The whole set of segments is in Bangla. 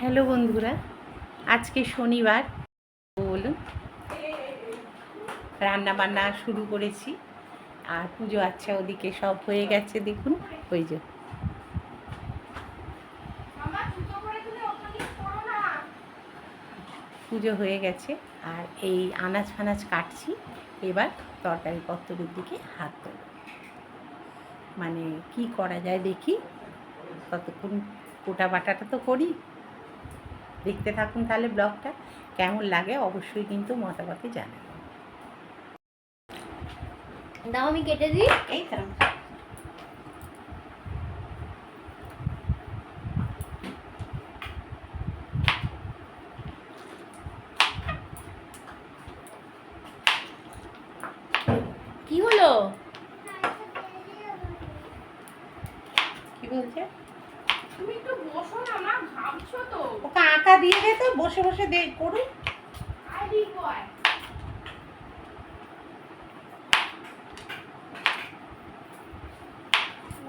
হ্যালো বন্ধুরা, আজকে শনিবার বলুন রান্না বান্না শুরু করেছি, আর পুজো আচ্ছা ওদিকে সব হয়ে গেছে, দেখুন, ওই যে। পুজো হয়ে গেছে, আর এই আনাজ ফানাজ কাটছি, এবার তরকারি পত্তরের দিকে হাত দেবো। মানে কি করা যায় দেখি কতক্ষণ কোটা বাটাটা তো করি দেখতে থাকুন তাহলে ব্লগটা। কেমন লাগে অবশ্যই কিন্তু মতামতে জানাবেন। দাও আমি কেটে দিই। এই তো কি হলো কি বলছে তুমি একটু বসো না মা ঘামছো তো ওকে আঁকা দিয়ে দে তো বসে বসে দে করুন আইডি বয়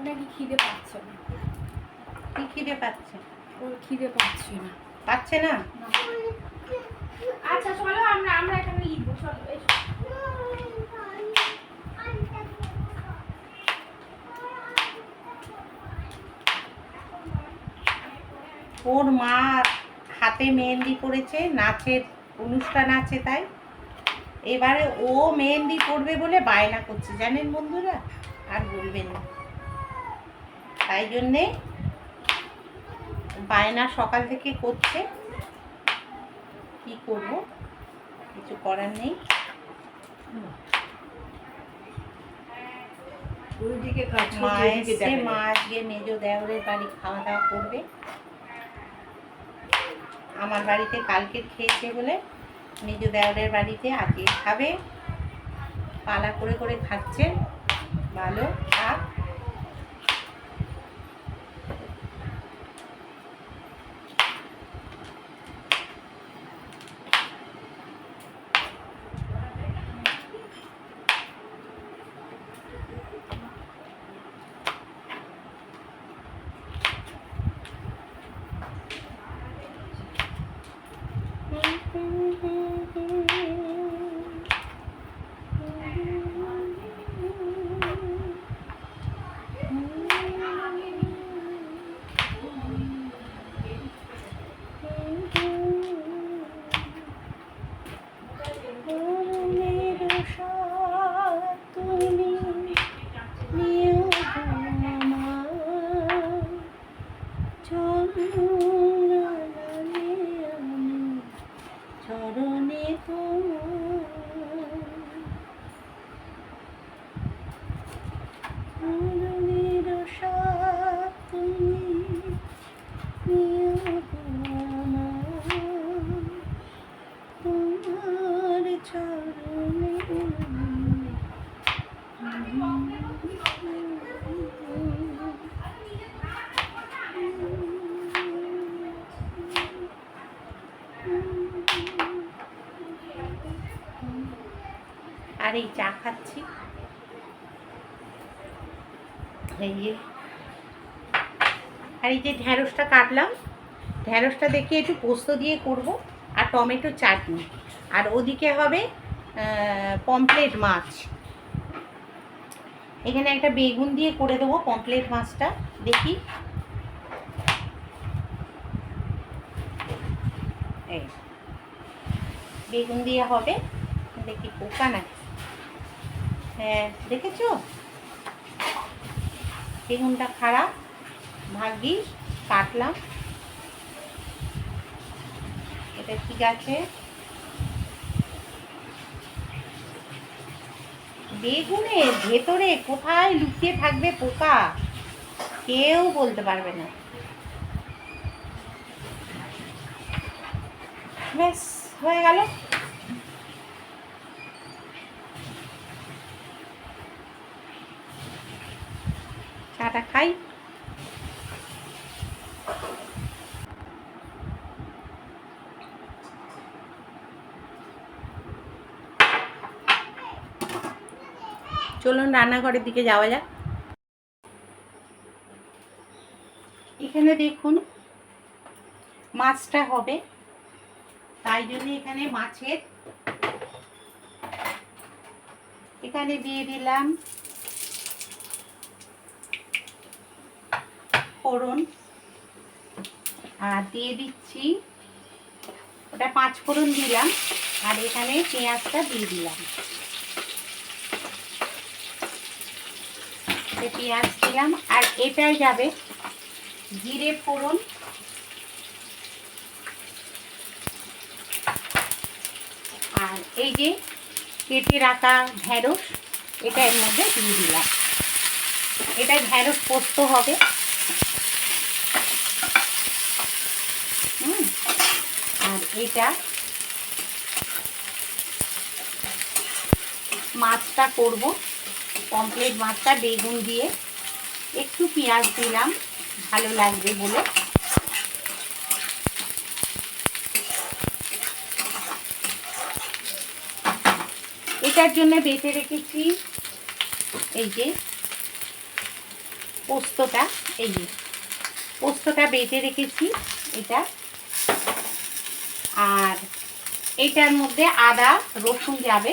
নাকি খিদে পাচ্ছে না কি খিদে পাচ্ছে ওর খিদে পাচ্ছে না পাচ্ছে না আচ্ছা চলো আমরা আমরা এখানে লিখব, চলো ওর মা হাতে মেহেন্দি করেছে নাচের অনুষ্ঠান আছে তাই। এবারে ও মেহেন্দি করবে বলে বায়না করছে, জানেন বন্ধুরা? আর বলবেন না। তাই জন্যে বায়না সকাল থেকে করছে। কি করব? কিছু করার নেই। মা এদিকে মা আজকে মেজো দেওরের বাড়ি খাওয়া দাওয়া করবে। আমার বাড়িতে কালকে খেয়েছে বলে মেজো দেওরের বাড়িতে আজকে খাবে। পালা করে করে খাচ্ছে। ভালো আর এই চা খাচ্ছি। আর এই যে ঢ্যাঁড়সটা কাটলাম। ঢ্যাঁড়সটা দেখে একটু পোস্ত দিয়ে করব আর টমেটো চাটনি। আর ওদিকে হবে পমপ্লেট মাছ। এখানে একটা বেগুন দিয়ে করে দেবো পমপ্লেট মাছটা। দেখি। বেগুন দিয়ে হবে। দেখি পোকা নাকি। হ্যাঁ দেখেছ? বেগুনটা খারাপ ভাগ্যিস কাটলাম। এটা ঠিক আছে। বেগুনের ভেতরে কোথায় লুকিয়ে থাকবে পোকা? কেউ বলতে পারবে না। ব্যাস, হয়ে গেল। চাটা খাই। চলুন রান্নাঘরের দিকে যাওয়া যাক। এখানে দেখুন মাছটা হবে, তাই জন্য এখানে মাছের। এখানে দিয়ে দিলাম ফোড়ন। আর দিয়ে দিচ্ছি, ওটা পাঁচ ফোড়ন দিলাম, আর এখানে পেঁয়াজটা দিয়ে দিলাম। পেঁয়াজ দিলাম, আর এটাই যাবে জিরে ফোড়ন। আর এই যে কেটে রাখা ঢ্যাঁড়স এটা এর মধ্যে দিয়ে দিলাম। এটা ঢ্যাঁড়স পোস্ত হবে হুম আর এটা। মাছটা করব কমপ্লিট মাছটা বেগুন দিয়ে। একটু পেঁয়াজ দিলাম, ভালো লাগবে বলে। এটার জন্য বেটে রেখেছি এই যে পোস্তটা, এই যে পোস্তটা বেটে রেখেছি এটা। আর এটার মধ্যে আদা, রসুন যাবে।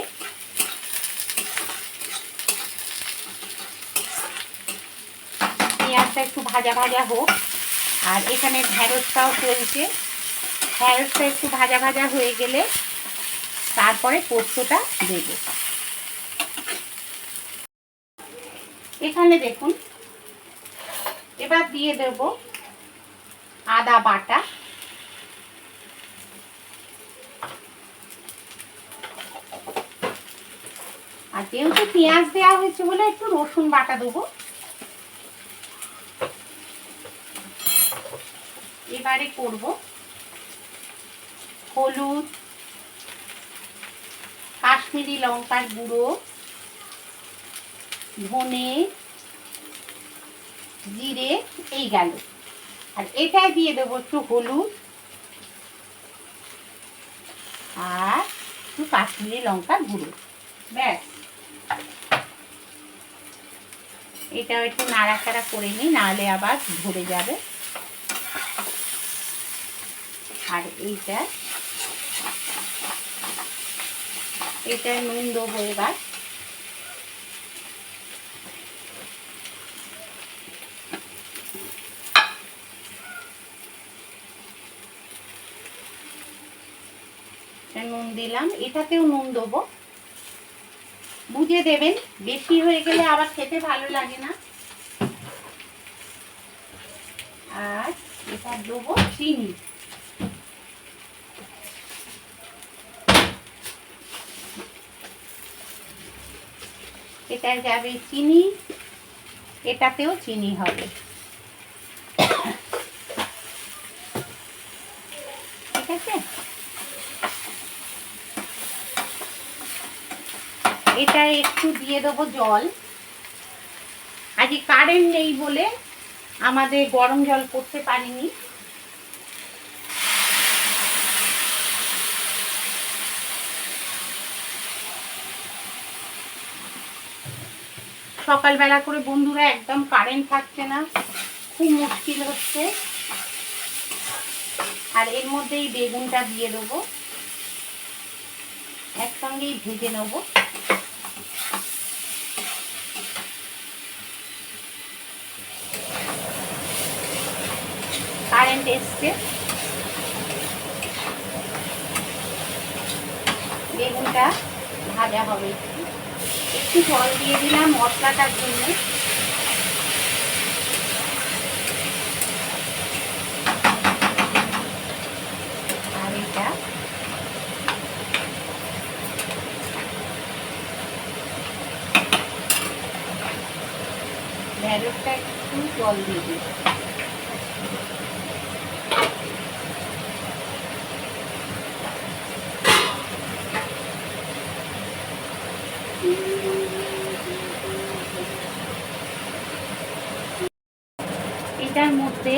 পেঁয়াজটা একটু ভাজা ভাজা হোক। আর এখানে ঢ্যাঁড়সটাও চলছে ঢ্যাঁড়সটা একটু ভাজা ভাজা হয়ে গেলে তারপরে পোস্তটা দেব। এখানে দেখুন, এবার দিয়ে দেব আদা বাটা। আর যেহেতু পেঁয়াজ দেওয়া হয়েছে বলে একটু রসুন বাটা দেবো। এবারে করব হলুদ, কাশ্মীরি লঙ্কার গুঁড়ো, ধনে, জিরে, এই গেল। আর এটাই দিয়ে দেবো একটু হলুদ আর একটু কাশ্মীরি লঙ্কার গুঁড়ো। ব্যাস। এটাও একটু নাড়াচাড়া করে নিই, নাহলে আবার ধরে যাবে। আর এইটা, এটা নুন দেবো এবার নুন দিলাম, এটাতেও নুন দেবো। বুঝে দেবেন, বেশি হয়ে গেলে আবার খেতে ভালো লাগে না। আর এটা দেবো চিনি। এটা যাবে চিনি, এটাতেও চিনি হবে ঠিক আছে এটা একটু দিয়ে দেবো জল। আজকে কারেন্ট নেই বলে আমাদের গরম জল করতে পারিনি। সকালবেলা করে বন্ধুরা একদম কারেন্ট থাকছে না, খুব মুশকিল হচ্ছে। আর এর মধ্যে এই বেগুনটা দিয়ে দেবো। একসঙ্গেই ভেজে নেব। কারেন্ট এসছে। বেগুনটা ভাজা হবে একটু। জল দিয়ে দিলাম মশলাটার জন্য। আর এটা ঢেঁড়সটা একটু জল দিয়ে দিই এটার মধ্যে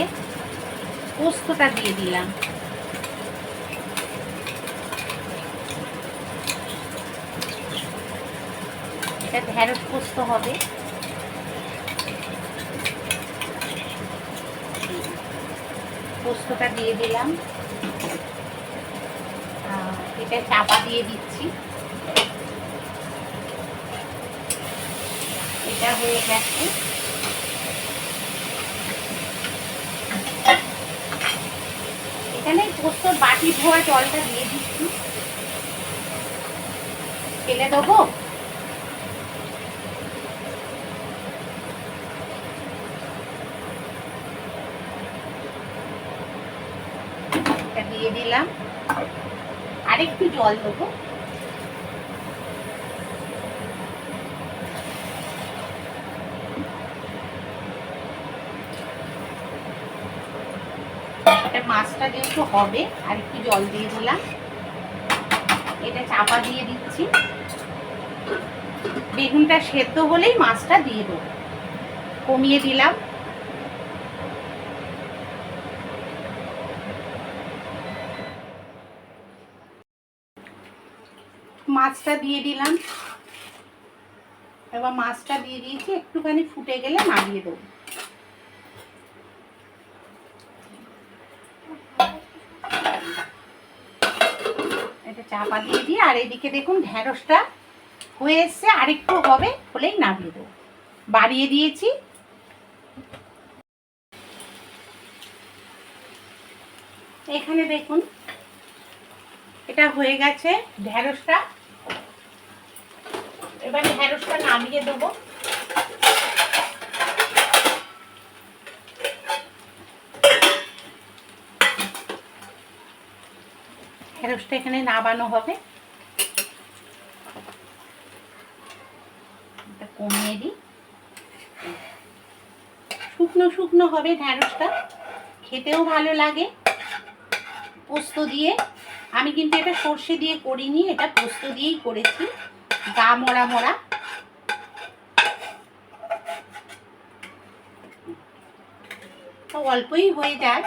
পোস্তটা দিয়ে দিলাম এটা ঢেঁড়স পোস্ত হবে। পোস্তটা দিয়ে দিলাম। এটা চাপা দিয়ে দিচ্ছি। এটা হয়ে গেছে। এখানে পোস্তর বাটি ধোয়া জলটা দিয়ে দিচ্ছি। ফেলে দেবো এটা দিয়ে দিলাম। আরেকটু জল দেবো। মাছটা যেহেতু হবে আর একটু জল দিয়ে দিলাম। এটা চাপা দিয়ে দিচ্ছি। বেগুনটা সেদ্ধ হলেই মাছটা দিয়ে দেবো। কমিয়ে দিলাম। মাছটা দিয়ে দিলাম। এবার মাছটা দিয়ে দিয়েছি, একটুখানি ফুটে গেলে নামিয়ে দেবো। এটা চাপা দিয়ে আর এদিকে দেখুন হয়ে এসছে, আরেকটু হবে, হলেই নামিয়ে দেবো। বাড়িয়ে দিয়েছি। এখানে দেখুন, এটা হয়ে গেছে ঢ্যাঁড়সটা এবার ঢ্যাঁড়সটা নামিয়ে দেবো। ঢ্যাঁড়সটা এখানে নামানো হবে। কমিয়ে দিই। শুকনো শুকনো হবে ঢ্যাঁড়সটা খেতেও ভালো লাগে। পোস্ত দিয়ে। আমি কিন্তু এটা সর্ষে দিয়ে করিনি, এটা পোস্ত দিয়েই করেছি। গা মরা মরা। অল্পই হয়ে যায়।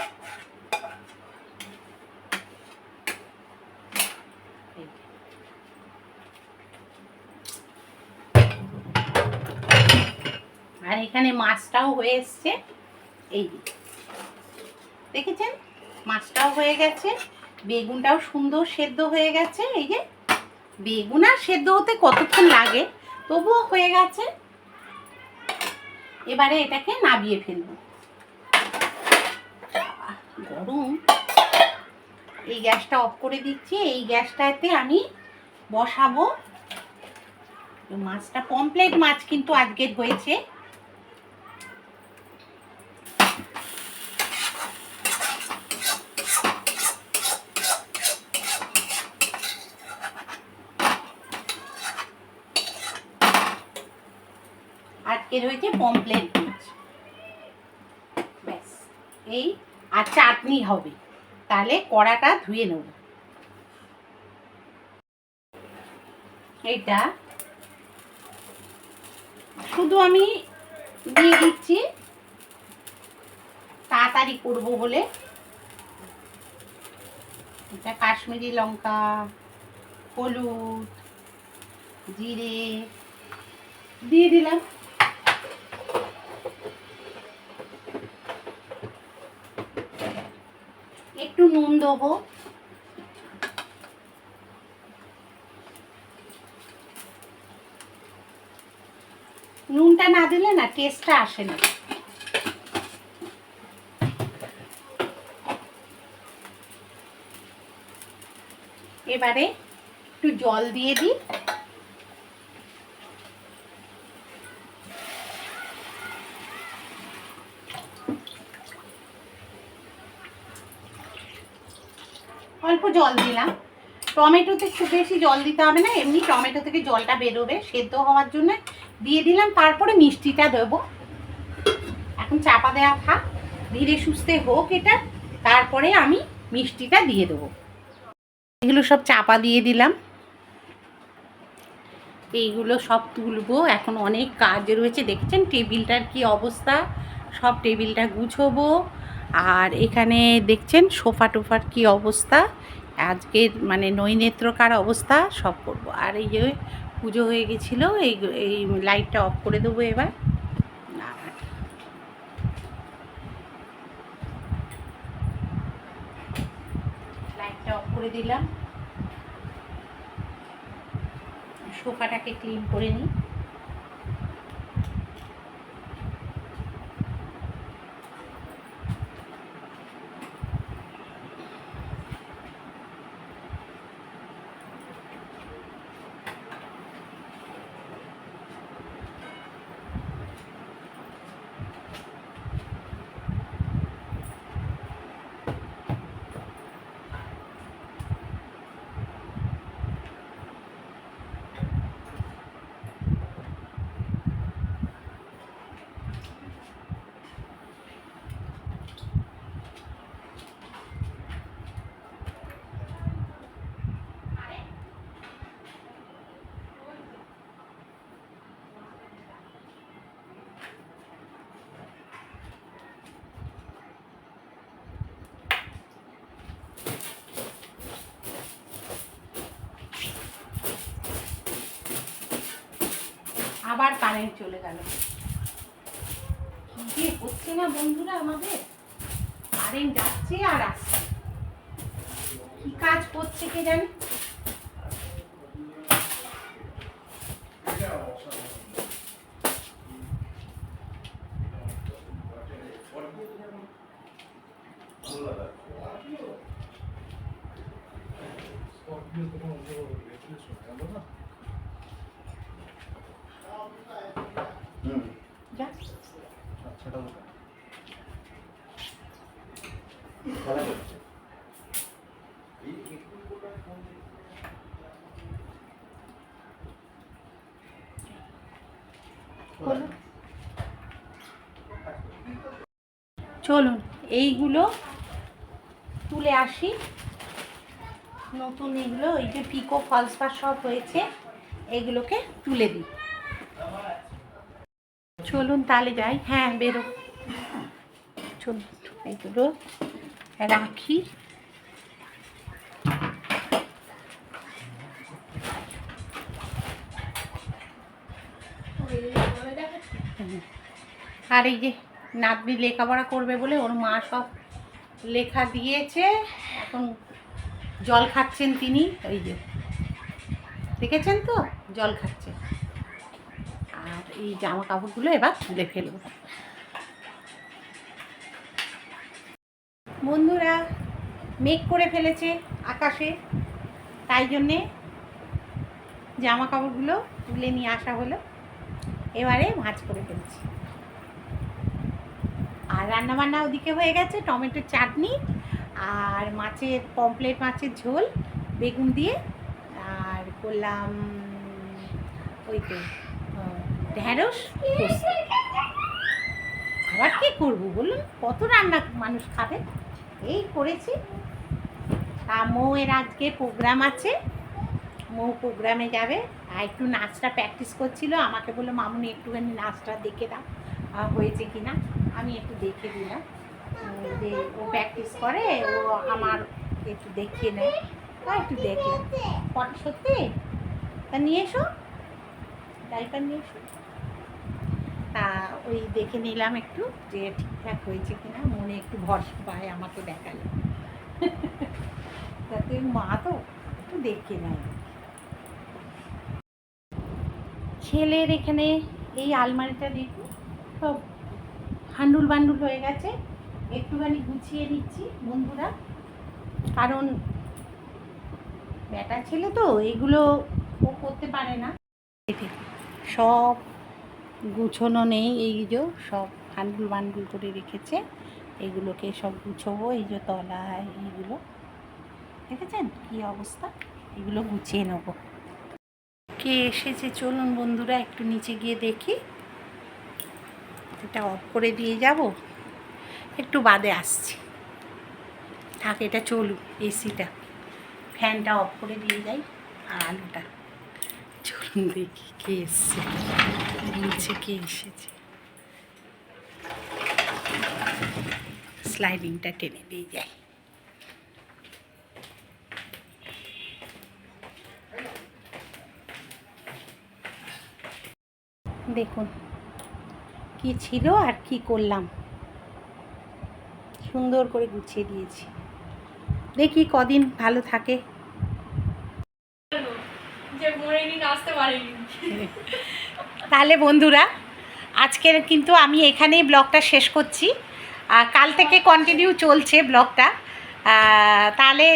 আর এখানে মাছটাও হয়ে এসছে। এই দেখেছেন? মাছটাও হয়ে গেছে। বেগুনটাও সুন্দর সেদ্ধ হয়ে গেছে। এই যে বেগুন আর সেদ্ধ হতে কতক্ষণ লাগে? তবুও হয়ে গেছে। এবারে এটাকে নাবিয়ে ফেলব। গরম। এই গ্যাসটা অফ করে দিচ্ছি। এই গ্যাসটাতে আমি বসাবো। মাছটা পমপ্লেট মাছ কিন্তু আজকের হয়েছে। আজকের হয়েছে পমপ্লেট মাছ ব্যাস, এই আর চাটনি হবে। তাহলে কড়াটা ধুয়ে নেব। এইটা শুধু আমি দিয়ে দিচ্ছি। তাড়াতাড়ি করব বলে। এটা কাশ্মীরি লঙ্কা, হলুদ, জিরে, দিয়ে দিলাম একটু নুন দেবো। নুনটা না দিলে না টেস্টটা আসে না। এবারে একটু জল দিয়ে দিই। জল দিলাম। টমেটোতে খুব বেশি জল দিতে হবে না, এমনি টমেটো থেকে জলটা বেরোবে, সেদ্ধ হওয়ার জন্য দিয়ে দিলাম, তারপরে মিষ্টিটা দেবো। এখন চাপা দেওয়া থাক, ধীরে সুস্থে হোক এটা, তারপরে আমি মিষ্টিটা দিয়ে দেবো। এগুলো সব চাপা দিয়ে দিলাম। এইগুলো সব তুলবো, এখন অনেক কাজ রয়েছে, দেখছেন টেবিলটার কি অবস্থা? সব টেবিলটা গুছোবো, আর এখানে দেখছেন সোফা টোফার কি অবস্থা? আজকের মানে নৈনেত্রকার অবস্থা, সব করব। আর এই যে পুজো হয়ে গেছিল, এই এই লাইটটা অফ করে দেবো এবার। লাইটটা অফ করে দিলাম। সোফাটাকে ক্লিন করে নিই। আবার কারেন্ট চলে গেল। কি হচ্ছে না বন্ধুরা আমাদের? কারেন্ট যাচ্ছে আর আসছে। কি কাজ করছে কে জানি? চলুন, এইগুলো তুলে আসি। নতুন এগুলো, এই যে পিকো ফলস পাস সব হয়েছে এগুলোকে তুলে দিই। চলুন তাহলে যাই। হ্যাঁ বেরো। চলুন, এগুলো রাখি। আর এই যে নাতনি লেখাপড়া করবে বলে ওর মা সব লেখা দিয়েছে। এখন জল খাচ্ছেন তিনি ওই যে। দেখেছেন তো? জল খাচ্ছে। আর এই জামা কাপড়গুলো এবার তুলে ফেলব। বন্ধুরা, মেঘ করে ফেলেছে আকাশে। তাই জন্যে জামা কাপড়গুলো তুলে নিয়ে আসা হলো। এবারে ভাঁজ করে ফেলছি। আর রান্নাবান্না ওদিকে হয়ে গেছে, টমেটোর চাটনি আর মাছের পমপ্লেট মাছের ঝোল, বেগুন দিয়ে আর করলাম ওই তো পোস্ত। আবার কি করব বলুন? কত রান্না মানুষ খাবে? এই করেছি। তা মৌয়ের আজকে প্রোগ্রাম আছে। মৌ প্রোগ্রামে যাবে। আর একটু নাচটা প্র্যাকটিস করছিল। আমাকে বলল, মামুনি, একটুখানি নাচটা দেখে দাও হয়েছে কি না আমি একটু দেখে দিলাম। যে ও প্র্যাকটিস করে, ও আমার একটু দেখিয়ে নেয়। তা একটু দেখলাম ফটো সত্যি? তা নিয়ে এসো। ডাইপার নিয়ে এসো। তা ওই দেখে নিলাম একটু যে ঠিকঠাক হয়েছে কিনা। মনে একটু ভরসা পায় আমাকে দেখালে। তাতে মা তো, একটু দেখে নেয়। ছেলের এখানে এই আলমারিটা দেখুন। সব হান্ডুল বান্ডুল হয়ে গেছে। একটুখানি গুছিয়ে নিচ্ছি বন্ধুরা। কারণ বেটা ছেলে তো, এগুলো ও করতে পারে না। সব গুছোনো নেই, এই যে সব হান্ডুল বান্ডুল করে রেখেছে। এগুলোকে সব গুছোবো, এই যে তলায় এইগুলো। দেখেছেন কি অবস্থা? এগুলো গুছিয়ে নেব। কে এসেছে? চলুন বন্ধুরা, একটু নিচে গিয়ে দেখি। এটা অফ করে দিয়ে যাব। একটু বাদে আসছি। থাক, এটা চলুক এসিটা ফ্যানটা অফ করে দিয়ে যাই, আর আলুটা। চলুন দেখি কে এসছে। নিচে কে এসেছে। স্লাইডিংটা টেনে দিয়ে যাই। দেখুন কি ছিল আর কি করলাম। সুন্দর করে গুছিয়ে দিয়েছি। দেখি কদিন ভালো থাকে। তাহলে বন্ধুরা আজকের কিন্তু আমি এখানেই ব্লগটা শেষ করছি। আর কাল থেকে কন্টিনিউ চলছে ব্লগটা। তাহলে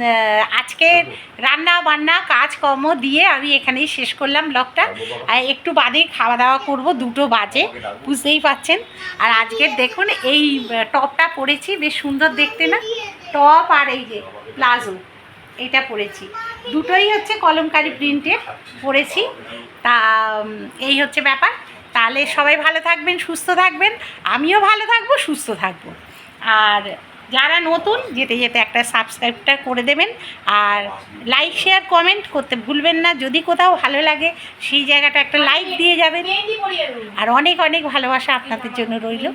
উম, আহ, আজকে রান্না বান্না কাজকর্ম দিয়ে আমি এখানেই শেষ করলাম ব্লগটা। আর একটু বাদে খাওয়া দাওয়া করব দুটো বাজে বুঝতেই পাচ্ছেন। আর আজকের দেখুন এই টপটা পরেছি বেশ সুন্দর দেখতে না? টপ আর এই যে প্লাজো এটা পরেছি। দুটোই হচ্ছে কলমকারি প্রিন্টের পরেছি। তা এই হচ্ছে ব্যাপার। তাহলে সবাই ভালো থাকবেন সুস্থ থাকবেন। আমিও ভালো থাকব সুস্থ থাকব। আর যারা নতুন, যেতে যেতে একটা সাবস্ক্রাইবটা করে দেবেন। আর লাইক শেয়ার কমেন্ট করতে ভুলবেন না। যদি কোথাও ভালো লাগে, সেই জায়গাটা একটা লাইক দিয়ে যাবেন। আর অনেক অনেক ভালোবাসা আপনাদের জন্য রইল।